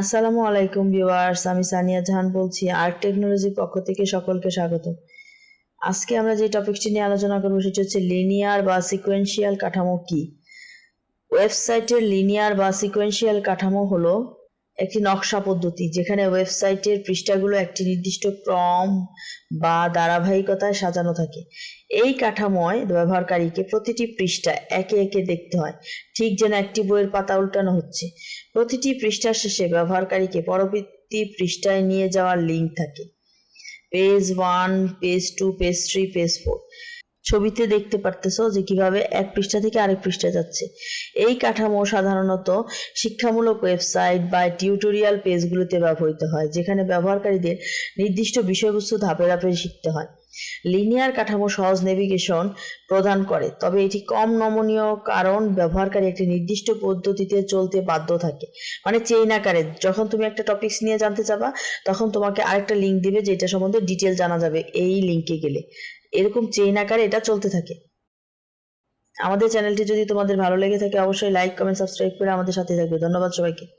আসসালামু আলাইকুম ভিউয়ার্স, আমি সানিয়া জাহান বলছি আর্ট টেকনোলজির পক্ষ থেকে সকলকে স্বাগত। আজকে আমরা যে টপিকটি নিয়ে আলোচনা করব সেটি হচ্ছে লিনিয়ার বা সিকোয়েন্সিয়াল কাঠামো কি? ওয়েবসাইটের লিনিয়ার বা সিকোয়েন্সিয়াল কাঠামো হলো একটি নকশা পদ্ধতি, যেখানে ওয়েবসাইটের পৃষ্ঠাগুলো একটি নির্দিষ্ট ক্রম বা ধারাবাহিকতায় সাজানো থাকে। এই কাঠামোয় ব্যবহারকারীকে প্রতিটি পৃষ্ঠা একে একে দেখতে হয়। ঠিক যেন একটি বইয়ের পাতা উল্টানো হচ্ছে। প্রতিটি পৃষ্ঠার শেষে ব্যবহারকারীকে পরবর্তী পৃষ্ঠায় নিয়ে যাওয়ার লিঙ্ক থাকে। Page one, page two, page three, page four. ছবিতে দেখতে পারতেছো যে কীভাবে এক পৃষ্ঠা থেকে আরেক পৃষ্ঠা যাচ্ছে। এই কাঠামো সাধারণত শিক্ষামূলক ওয়েবসাইট বা টিউটোরিয়াল পেজগুলোতে ব্যবহৃত হয়, যেখানে ব্যবহারকারীদের নির্দিষ্ট বিষয়বস্তু ধাপে ধাপে শিখতে হয়। লিনিয়ার কাঠামো সহজ নেভিগেশন প্রদান করে, তবে এটি কম নমনীয় কারণ ব্যবহারকারী একটি নির্দিষ্ট পদ্ধতিতে চলতে বাধ্য থাকে। মানে চেইন আকারে, যখন তুমি একটা টপিকস নিয়ে জানতে চাবা, তখন তোমাকে আরেকটা লিঙ্ক দিবে, যেটা সম্বন্ধে ডিটেল জানা যাবে এই লিঙ্কে গেলে। এরকম চেইন আকারে এটা চলতে থাকে। আমাদের চ্যানেলটি যদি তোমাদের ভালো লেগে থাকে, অবশ্যই লাইক কমেন্ট সাবস্ক্রাইব করে আমাদের সাথে থাকবে। ধন্যবাদ সবাইকে।